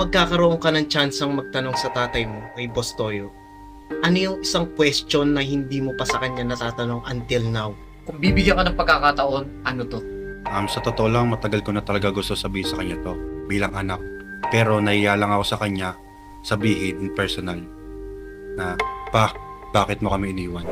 magkakaroon ka ng chance ang magtanong sa tatay mo, kay Boss Toyo, ano yung isang question na hindi mo pa sa kanya natatanong until now? Kung bibigyan ka ng pagkakataon, ano to? Um, sa totoo lang, matagal ko na talaga gusto sabihin sa kanya to bilang anak. Pero nahiya lang ako sa kanya sabihin in personal na, Pa, bakit mo kami iniwan?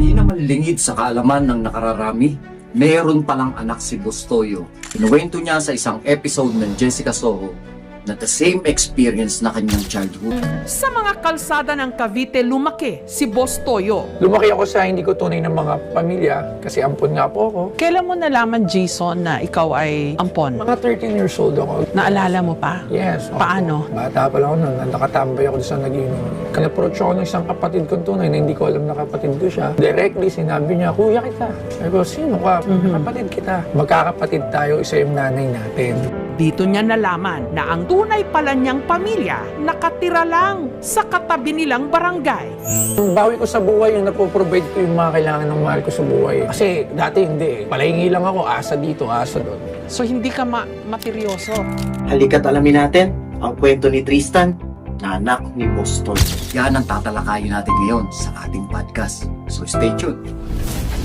Di naman lingid sa kaalaman ng nakararami, meron palang anak si Bustoyo. Kinuwento niya sa isang episode ng Jessica Soho na the same experience na kanyang childhood. Sa mga kalsada ng Cavite lumaki si Boss Toyo. Lumaki ako sa hindi ko tunay ng mga pamilya kasi ampon nga po ako. Kailan mo nalaman, Jason, na ikaw ay ampon? Mga 13 years old ako. Naalala mo pa? Yes. opo. Paano? Bata pa lang ako noon. Nakatambay ako sa nagiinom. Kan-approach ako ng isang kapatid kong tunay na hindi ko alam na kapatid ko siya. Directly, sinabi niya, Kuya kita. Sabi ko, sino ka? Kapatid kita. Magkakapatid tayo, isa yung nanay natin. Dito niya nalaman na ang tunay pala niyang pamilya nakatira lang sa katabi nilang barangay. Yung bawi ko sa buhay, yung napoprovide ko yung mga kailangan ng mahal ko sa buhay. Kasi dati hindi eh. Palahingi lang ako, asa dito, asa doon. So hindi ka ma materyoso. Halika't alamin natin ang kwento ni Tristan na anak ni Boss Toyo. Yan ang tatalakayin natin ngayon sa ating podcast. So stay tuned.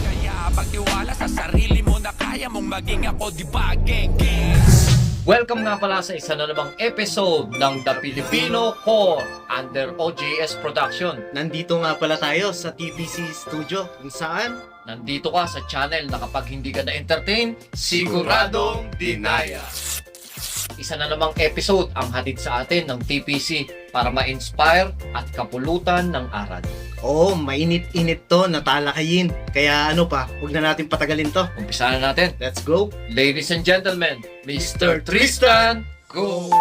Kaya pagtiwala sa sarili mo na kaya mong maging ako, di ba, geng, geng? Welcome nga pala sa isa na namang episode ng The Filipino Core under OJS Production. Nandito nga pala tayo sa TPC Studio kung saan Nandito ka sa channel na kapag hindi ka na-entertain, siguradong dinaya. Isa na namang episode ang hatid sa atin ng TPC para ma-inspire at kapulutan ng aral. Oo, mainit-init to, natalakayin. Kaya ano pa, huwag na natin patagalin to. Umpisa na natin. Let's go! Ladies and gentlemen, Mr. Tristan, go!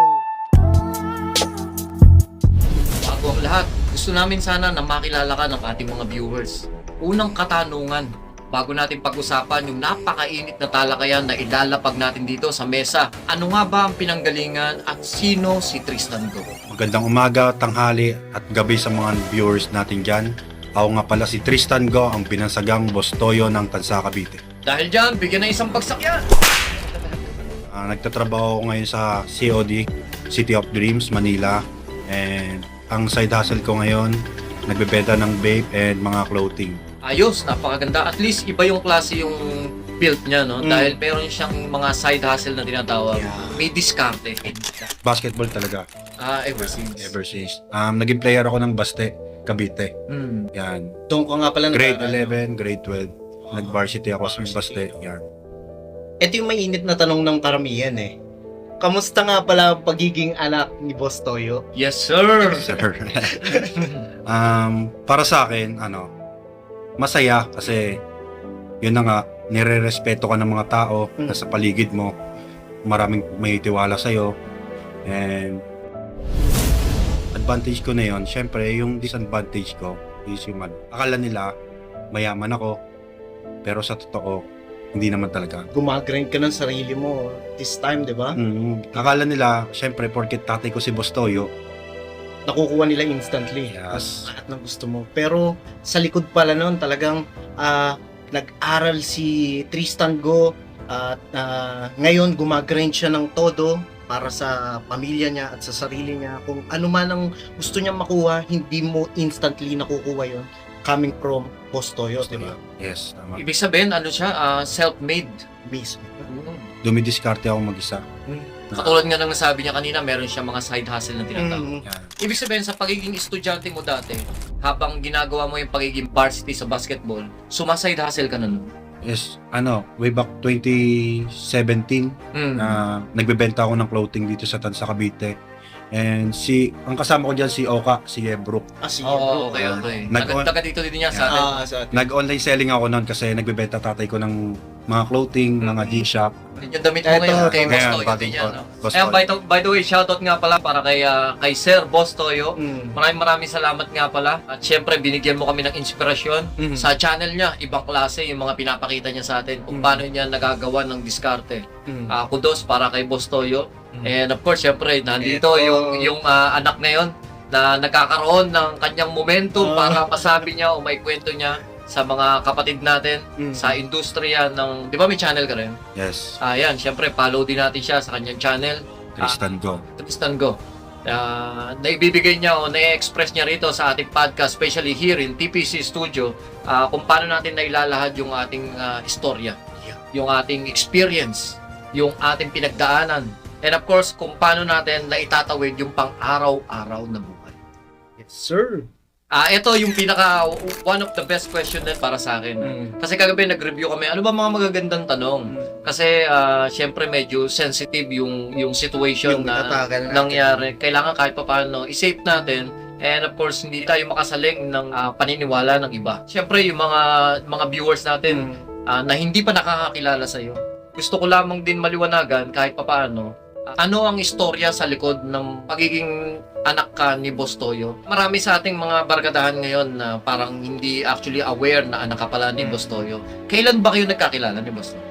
Bago ang lahat, gusto namin sana na makilala ka ng ating mga viewers. Unang katanungan, bago natin pag-usapan yung napakainit na talakayan na ilalapag natin dito sa mesa. Ano nga ba ang pinanggalingan at sino si Tristan Go? Magandang umaga, tanghali at gabi sa mga viewers natin dyan. Ako nga pala si Tristan Go, ang binansagang Boss Toyo ng Tansa Cavite. Dahil dyan, bigyan ng isang pagsakyan! Ah, nagtatrabaho ako ngayon sa COD, City of Dreams, Manila. And ang side hustle ko ngayon, nagbebenta ng vape and mga clothing. Ayos, napakaganda. At least iba yung klase yung build niya, no? Mm. Dahil meron siyang mga side hustle na tinatawag. Yeah. May diskarte. Basketball talaga, Ah, ever since. ever since. Um, naging player ako ng Baste, Cavite. Mm. Yan. Doon ko nga pala Grade nag- 11, grade 12. Nag-varsity ako sa Baste. Yan. Ito yung mainit na tanong ng karamihan eh. Kamusta nga pala ang pagiging anak ni Boss Toyo? Yes, sir! Sir. um, para sa akin, ano, masaya kasi yun na nga, nire-respeto ka ng mga tao Mm. na sa paligid mo. Maraming may tiwala sa'yo. And advantage ko na yun, syempre yung disadvantage ko is yung akala nila mayaman ako, pero sa totoo, hindi naman talaga. Gumagrind ka ng sarili mo this time, di ba? Mm, akala nila, syempre, porket tatay ko si Bostoyo, Nakukuha nila instantly. Yes. Lahat ng gusto mo. Pero sa likod pala noon, talagang ah, nag-aral si Tristan Go at ah, ngayon gumagrind siya ng todo para sa pamilya niya at sa sarili niya. Kung ano man ang gusto niya makuha, hindi mo instantly nakukuha yon coming from Boss Toyo, di ba? yes, tama. Ibig sabihin, ano siya, ah, self-made. Mismo. Dumidiskarte ako mag-isa. Katulad nga ng nasabi niya kanina, meron siya mga side hustle na tinatawag. Mm. Ibig sabihin, sa pagiging estudyante mo dati, habang ginagawa mo yung pagiging varsity sa basketball, sumaside hustle ka na nun. Yes, ano, way back 2017 Mm. na nagbebenta ako ng clothing dito sa Tansa Cavite. And si ang kasama ko diyan si Oka, si Ebro. Ah, sige, Oo, bro. okay, okay. Nag- Nagtaga dito din niya sa atin. Ah, sa atin. Nag-online selling ako noon kasi nagbebenta tatay ko ng mga clothing, mga G-Shock. Yung damit mo Eto, ngayon, kay Boss Toyo din yan. po- No? Boss Ayan, Toyo. by, the- by the way, shoutout nga pala para kay, ah, kay Sir Boss Toyo. Mm. Maraming maraming salamat nga pala. At syempre, binigyan mo kami ng inspirasyon. Mhm. Sa channel niya, ibang klase yung mga pinapakita niya sa atin kung Mm. paano niya nagagawa ng diskarte. Mm. Ah, kudos para kay Boss Toyo. Mm. And of course, syempre, nandito Ito. yung, yung ah, anak ngayon na nagkakaroon ng kanyang momentum Ah. para masabi niya o may kwento niya sa mga kapatid natin Mm. sa industriya ng, di ba may channel ka rin? Yes. Ayan, syempre follow din natin siya sa kanyang channel Tristan Go. Tristan Go. Ah, naibibigay niya o na-express niya rito sa ating podcast, especially here in TPC Studio, ah, kung paano natin nailalahad yung ating ah, istorya, Yeah. yung ating experience, yung ating pinagdaanan, and of course, kung paano natin naitatawid yung pang-araw-araw na buhay. Yes, sir. Ah, ito yung pinaka one of the best question din para sa akin. Mm. Kasi kagabi nag-review kami, ano ba mga magagandang tanong? Kasi ah, syempre medyo sensitive yung yung situation Yung na nangyari. Kailangan kahit pa paano i-save natin and of course hindi tayo makasaling ng ah, paniniwala ng iba. Syempre yung mga mga viewers natin Mm. ah, na hindi pa nakakakilala sa iyo. Gusto ko lamang din maliwanagan kahit pa paano ah, ano ang istorya sa likod ng pagiging anak ka ni Boss Toyo. Marami sa ating mga barkadahan ngayon na parang hindi actually aware na anak ka pala ni Mm. Boss Toyo. Kailan ba kayo nagkakilala ni Boss Toyo?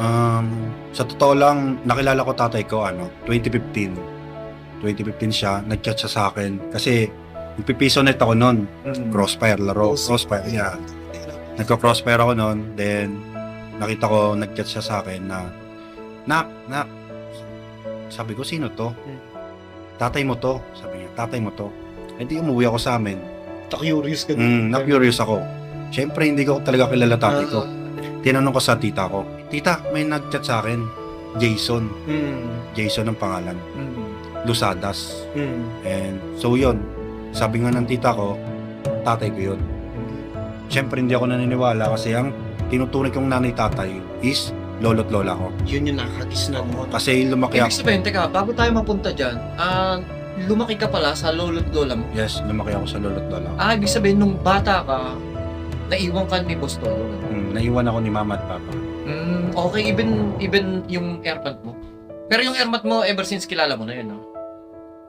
Um, sa totoo lang, nakilala ko tatay ko, ano, 2015. 2015 siya, nag-chat siya sa akin. Kasi, nagpipiso net ako noon. Mm. Crossfire, laro. Cross- Crossfire, yeah. Nagka-crossfire ako noon. Then, nakita ko, nag-chat siya sa akin na, Nak, nak. Sabi ko, sino to? Hmm. Tatay mo to. Sabi niya, tatay mo to. Eh di umuwi ako sa amin. Ta-curious ka Mm, na-curious ako. Siyempre, hindi ko talaga kilala tatay ko. Ah. Tinanong ko sa tita ko, Tita, may nag-chat sa akin. Jason. Mm. Jason ang pangalan. Mm. Lusadas. Mm. And so yun, sabi nga ng tita ko, tatay ko yun. Siyempre hindi ako naniniwala kasi ang tinuturing kong nanay tatay is lolo't lola ko. Yun yung nakakagisnan mo. Kasi lumaki Ibig ako. sabihin, teka, bago tayo mapunta dyan, ah, lumaki ka pala sa lolo't lola mo. Yes, lumaki ako sa lolo't lola ko. Ah, ibig sabihin, nung bata ka, naiwan ka ni Boss Toyo. Mm, naiwan ako ni mama at papa. Mm, okay, even even yung airmat mo. Pero yung airmat mo, ever since kilala mo na yun, no?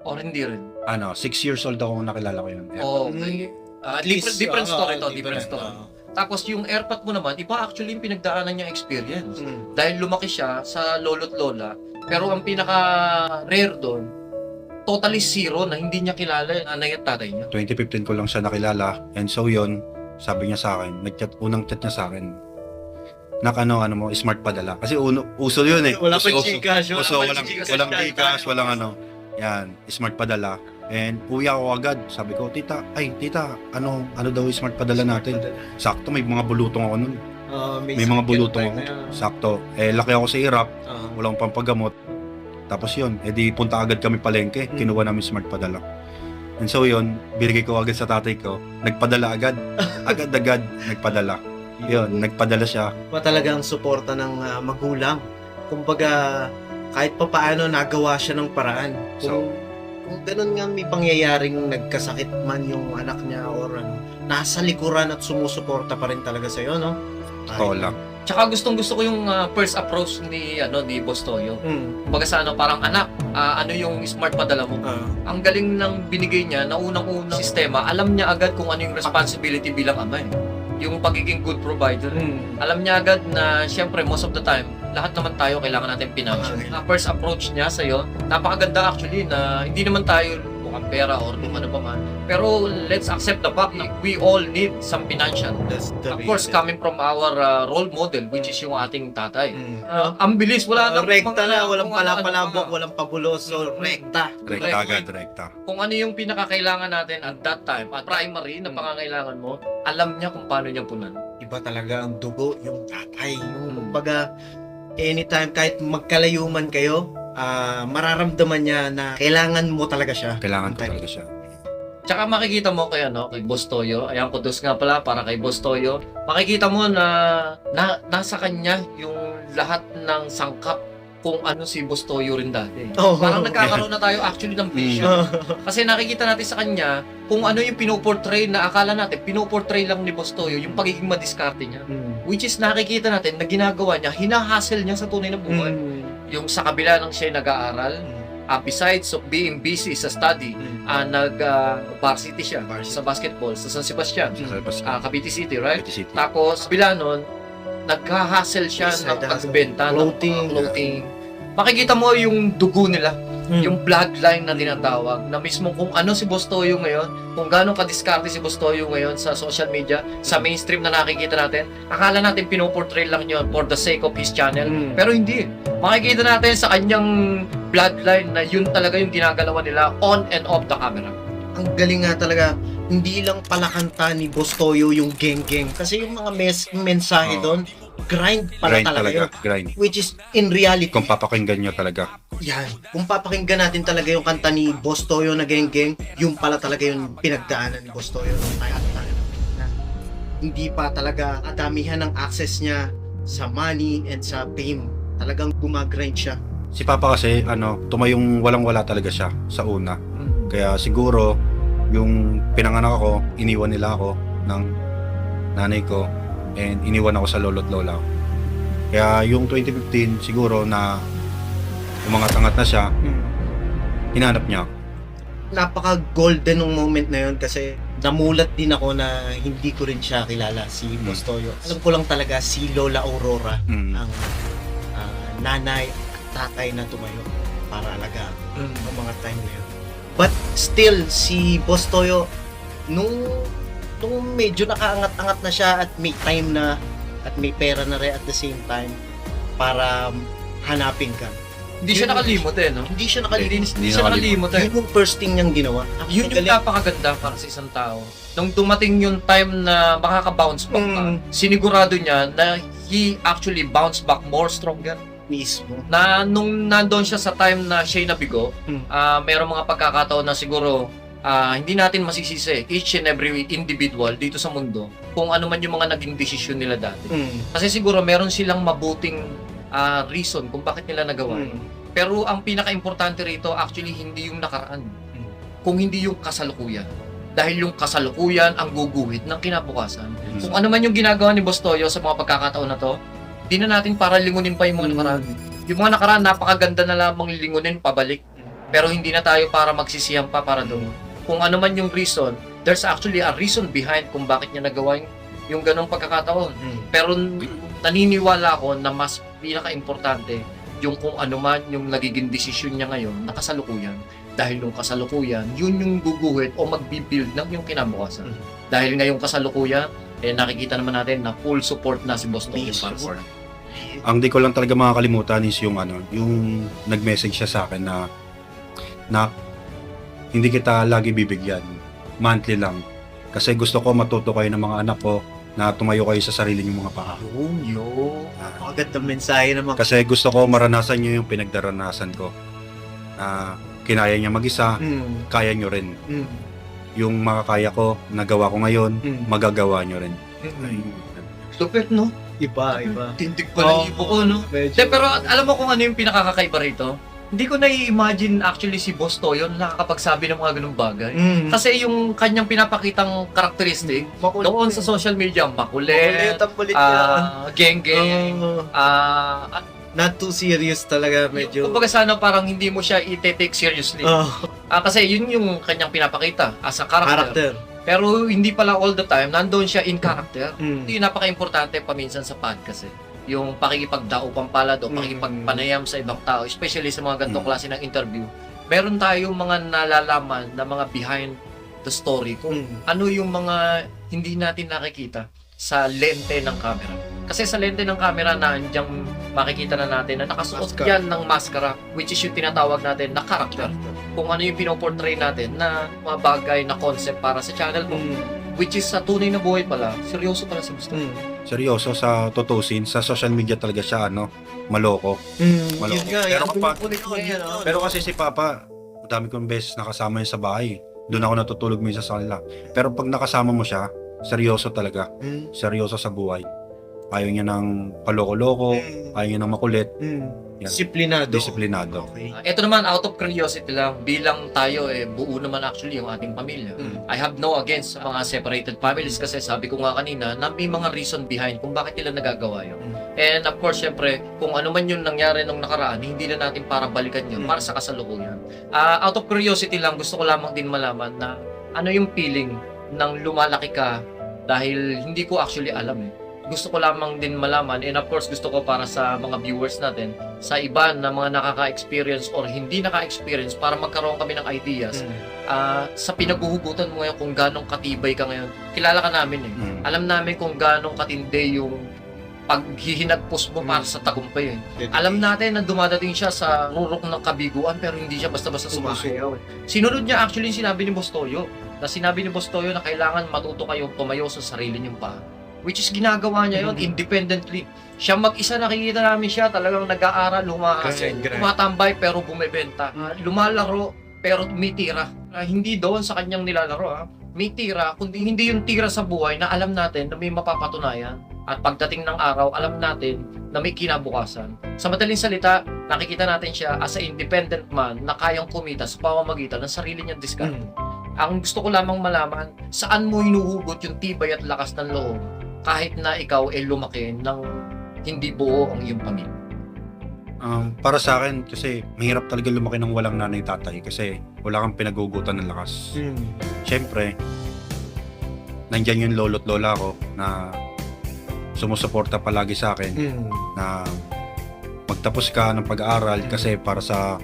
Or hindi rin? Ano, six years old ako nung nakilala ko yun. Yeah. Okay. Ah, At least, different, different story to, ah, different story. ah. Tapos yung airpat mo naman, iba actually yung pinagdaanan niya experience. Mm. Dahil lumaki siya sa lolo't lola, pero ang pinaka-rare doon, totally zero na hindi niya kilala yung nanay at tatay niya. 2015 ko lang siya nakilala. And so yun, sabi niya sa akin, nag-chat, unang chat niya sa akin. Nak ano, ano mo, smart padala. Kasi uno, uso yun eh. Wala uso, pang uso. Gcash, wala Uso, walang, walang Gcash, walang ano. Yan, smart padala. And uwi ako agad. Sabi ko, tita, ay, tita, ano, ano daw yung smart padala natin? Sakto, may mga bulutong ako nun. Ah, May mga sakit bulutong ako. na- Sakto. Eh, laki ako sa irap, Ah. walang pampagamot. Tapos yun, edi punta agad kami palengke, Mm. kinuha namin smart padala. And so yun, binigay ko agad sa tatay ko, nagpadala agad. Agad-agad, nagpadala. Yun, nagpadala siya. Ba talagang suporta ng ah, magulang. Kumbaga, kahit pa paano nagawa siya ng paraan. Kung, kung ganun nga may pangyayaring nagkasakit man yung anak niya or ano, nasa likuran at sumusuporta pa rin talaga sa'yo, no? Totoo lang. Tsaka gustong gusto ko yung ah, first approach ni ano ni Boss Toyo. Mm. Kumbaga sa ano, parang anak, ah, ano yung smart padala mo? Ah. Ang galing ng binigay niya na unang-unang sistema, alam niya agad kung ano yung responsibility bilang ama eh. Yung pagiging good provider. Mm. Alam niya agad na syempre most of the time, lahat naman tayo kailangan natin financial. Okay. Na first approach niya sa iyo, napakaganda actually na hindi naman tayo mukhang pera or kung ano pa man. Pero let's accept the fact na we all need some financial. Of course, coming from our uh, role model, which is yung ating tatay. Mm. Uh, ang bilis, wala Ah, nang rekta na, walang ano-ano palapalabok, pa. walang pabulos, so Mm. rekta. Direkta agad, direkta. Kung ano yung pinakakailangan natin at that time, at primary na pangangailangan mo, alam niya kung paano niya punan. Iba talaga ang dugo, yung tatay. Yung kumbaga, anytime, kahit magkalayo man kayo, ah, mararamdaman niya na kailangan mo talaga siya. Kailangan ko Time. talaga siya. Tsaka makikita mo kay ano, kay Boss Toyo, ayan kudos nga pala para kay Boss Toyo. Makikita mo na, na nasa kanya yung lahat ng sangkap kung ano si Boss Toyo rin dati. Oh. Parang nagkakaroon na tayo actually ng vision. Ah, Kasi nakikita natin sa kanya kung ano yung pinoportray na akala natin, pinoportray lang ni Boss Toyo yung pagiging madiskarte niya. mm. Which is nakikita natin na ginagawa niya, hinahassle niya sa tunay na buhay. Mm. Yung sa kabila ng siya nag-aaral, ah, besides of being busy sa study, Mm. ah, nag ah, varsity siya Varsity. sa basketball sa San Sebastian, Sa Labas, ah, Cavite City, right? Cavite City. Tapos, bila nun, nagha-hustle siya ng pagbenta ng Clothing. mga clothing. Makikita mo yung dugo nila, Mm. yung bloodline na tinatawag, na mismo kung ano si Boss Toyo ngayon, kung gaano kadiskarte si Boss Toyo ngayon sa social media, sa mainstream na nakikita natin, akala natin pinoportray lang yun for the sake of his channel. Mm. Pero hindi. Makikita natin sa kanyang bloodline na yun talaga yung ginagalawan nila on and off the camera. Ang galing nga talaga, hindi lang pala kanta ni Boss Toyo yung geng-geng. Kasi yung mga mes mensahe Oo. doon, grind pala Grind talaga, talaga, yun. grind. Which is, in reality, Kung papakinggan nyo talaga. yan. Kung papakinggan natin talaga yung kanta ni Boss Toyo na geng-geng, yung pala talaga yung pinagdaanan ni Boss Toyo nung tayo. Na Hindi pa talaga kadamihan ng access niya sa money and sa fame. Talagang gumagrind siya. Si Papa kasi, ano, tumayong walang-wala talaga siya sa una. Kaya siguro, yung pinanganak ako, iniwan nila ako ng nanay ko and iniwan ako sa lolo't lola ko. Kaya yung 2015, siguro na umangat-angat na siya, hinanap niya ako. napaka-golden ng moment na yun kasi namulat din ako na hindi ko rin siya kilala si Boss Toyo. Alam ko lang talaga si Lola Aurora Mm. ang ah, nanay at tatay na tumayo para alagaan ng mga time na yun. But still, si Boss Toyo, nung, nung medyo nakaangat-angat na siya at may time na at may pera na rin at the same time para hanapin ka. Hindi siya nakalimot eh, no? Hindi siya Hindi, nakalimut. hindi siya nakalimot eh. Yun yung first thing niyang ginawa. Yun yung Galing. napakaganda para sa isang tao. Nung dumating yung time na makaka-bounce back ka, Mm. sinigurado niya na he actually bounced back more stronger. Mismo. Na nung nandoon siya sa time na siya'y nabigo, Mm. ah merong mga pagkakataon na siguro ah, hindi natin masisisi each and every individual dito sa mundo kung ano man yung mga naging desisyon nila dati. Mm. Kasi siguro meron silang mabuting ah, reason kung bakit nila nagawa. yun. Mm. Pero ang pinaka-importante rito actually hindi yung nakaraan. Kung hindi yung kasalukuyan. Dahil yung kasalukuyan ang guguhit ng kinabukasan. Kung ano man yung ginagawa ni Boss Toyo sa mga pagkakataon na to, di na natin para lingunin pa yung mga nakaraan. Yung mga nakaraan, napakaganda na lamang lingunin pabalik. Pero hindi na tayo para magsisiyang pa para doon. Kung ano man yung reason, there's actually a reason behind kung bakit niya nagawa yung, yung ganong pagkakataon. Mm. Pero naniniwala ako na mas pinaka-importante yung kung ano man yung nagiging desisyon niya ngayon na kasalukuyan. Dahil yung kasalukuyan, yun yung guguhit o magbibuild ng yung kinabukasan. Mm. Dahil ngayong kasalukuyan, eh nakikita naman natin na full support na si Boss Peace. para sa Ang di ko lang talaga makakalimutan is yung ano, yung nag-message siya sa akin na na hindi kita lagi bibigyan. Monthly lang. Kasi gusto ko matuto kayo ng mga anak ko na tumayo kayo sa sarili niyong mga paa. Yun, yun. Ah, Magandang mensahe naman. Kasi gusto ko maranasan niyo yung pinagdaranasan ko. Na kinaya niya mag-isa, Mm. kaya niyo rin. Mm. Yung makakaya ko, nagawa ko ngayon, Mm. magagawa niyo rin. Mm. Stupid, no? Iba, iba. Tindig pa ng ibo ko, no? Medyo. De, pero alam mo kung ano yung pinakakakaiba rito? Hindi ko na-imagine actually si Boss Toyo na nakakapagsabi ng mga ganung bagay. Mm. Kasi yung kanyang pinapakitang karakteristik, Makulit. doon sa social media, Makulit, makulit, ang kulit ah, geng-geng, Oo. ah, not too serious talaga, medyo. kumbaga sana parang hindi mo siya i-take seriously. Oh, Ah, kasi yun yung kanyang pinapakita as a character. character. Pero hindi pala all the time, nandoon siya in character. Mm. Ito yung napaka-importante paminsan sa podcast eh. Yung pakikipagdaupang palad o Mm. pakikipagpanayam sa ibang tao, especially sa mga ganitong Mm. klase ng interview. Meron tayong mga nalalaman na mga behind the story kung Mm. ano yung mga hindi natin nakikita sa lente ng camera. Kasi sa lente ng camera na andyang makikita na natin na nakasuot Maskara. yan ng maskara which is yung tinatawag natin na character. Kung ano yung pinoportray natin na mga bagay na concept para sa channel mo. Mm. Which is sa tunay na buhay pala, seryoso pala si Gusto. Mm. Seryoso sa tutusin, sa social media talaga siya ano, maloko. Mm. Maloko. Yun nga, Pero kapag-. Pero kasi si Papa, madami kong beses nakasama niya sa bahay. Doon ako natutulog minsan sa kanila. Pero pag nakasama mo siya, seryoso talaga. Mm. Seryoso sa buhay. Ayaw niya ng paloko-loko, Mm. ayaw niya ng makulit, Mm. Yan. Disiplinado. disiplinado. Okay. Ah, ito naman, out of curiosity lang, bilang tayo, eh, buo naman actually yung ating pamilya. Mm. I have no against sa mga separated families kasi sabi ko nga kanina na may mga reason behind kung bakit nila nagagawa yun. Mm. And of course, syempre, kung ano man yung nangyari nung nakaraan, hindi na natin para balikan yun Mm. para sa kasalukuyan. Ah, out of curiosity lang, gusto ko lamang din malaman na ano yung feeling nang lumalaki ka dahil hindi ko actually alam eh. Gusto ko lamang din malaman and of course gusto ko para sa mga viewers natin sa iba na mga nakaka-experience or hindi naka-experience para magkaroon kami ng ideas Mm. ah, sa pinaguhugutan mo ngayon kung ganong katibay ka ngayon. Kilala ka namin eh. Mm. Alam namin kung ganong katindi yung paghihinagpos mo para sa tagumpay. Eh. Alam natin na dumadating siya sa rurok ng kabiguan pero hindi siya basta-basta sumusuko. Sinunod niya actually yung sinabi ni Boss Toyo. Na sinabi ni Boss Toyo na kailangan matuto kayong tumayo sa sarili niyong paa. Which is ginagawa niya yon independently. Siya mag-isa nakikita namin siya talagang nag-aaral, grind. tumatambay pero bumebenta. Ah, lumalaro pero tumitira. Ah, hindi doon sa kanyang nilalaro ha. May tira, kundi hindi yung tira sa buhay na alam natin na may mapapatunayan. At pagdating ng araw, alam natin na may kinabukasan. Sa madaling salita, nakikita natin siya as a independent man na kayang kumita sa pamamagitan ng sarili niyang diskarte. Ang gusto ko lamang malaman, saan mo hinuhugot yung tibay at lakas ng loob kahit na ikaw ay lumaki ng hindi buo ang iyong pamilya. Um, para sa akin, kasi mahirap talaga lumaki ng walang nanay tatay kasi wala kang pinagugutan ng lakas. Siyempre, nandyan yung lolo't lola ko na sumusuporta palagi sa akin na magtapos ka ng pag-aaral kasi para sa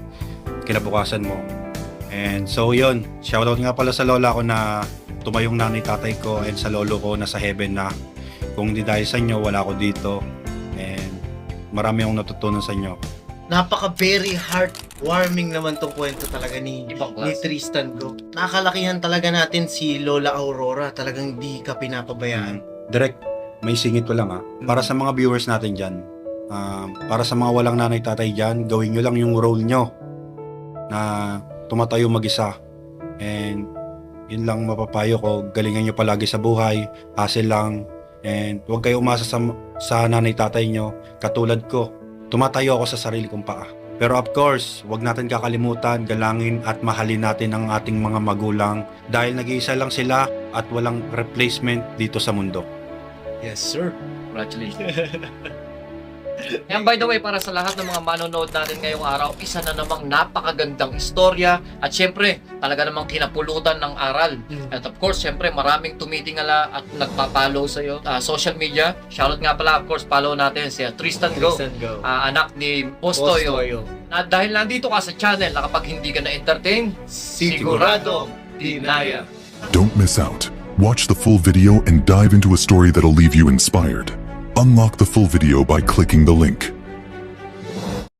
kinabukasan mo. And so yun, shoutout nga pala sa lola ko na tumayong nanay tatay ko and sa lolo ko na sa heaven na kung hindi dahil sa inyo, wala ako dito. And marami akong natutunan sa inyo. Napaka very heartwarming naman tong kwento talaga ni Ibang ni. Tristan Go. Nakakalakihan talaga natin si Lola Aurora. Talagang di ka pinapabayaan. Direct, may singit ko lang ah. Para sa mga viewers natin dyan, um, para sa mga walang nanay tatay dyan, gawin nyo lang yung role nyo na tumatayo mag-isa. And yun lang mapapayo ko, galingan nyo palagi sa buhay, hassle lang, and huwag kayo umasa sa, sa nanay tatay nyo. Katulad ko, tumatayo ako sa sarili kong paa. Pero of course, wag natin kakalimutan, galangin at mahalin natin ang ating mga magulang dahil nag-iisa lang sila at walang replacement dito sa mundo. Yes, sir. Congratulations. And by the way, para sa lahat ng mga manonood natin ngayong araw, isa na namang napakagandang istorya at syempre, talaga namang kinapulutan ng aral. At of course, syempre, maraming tumitingala at nagpa-follow sa iyo ah, social media. Shoutout nga pala, of course, follow natin si ah, Tristan Go, Tristan Go. ah, anak ni Boss Toyo. Na dahil nandito ka sa channel na kapag hindi ka na-entertain, sigurado, dinaya. Don't miss out. Watch the full video and dive into a story that'll leave you inspired. Unlock the full video by clicking the link.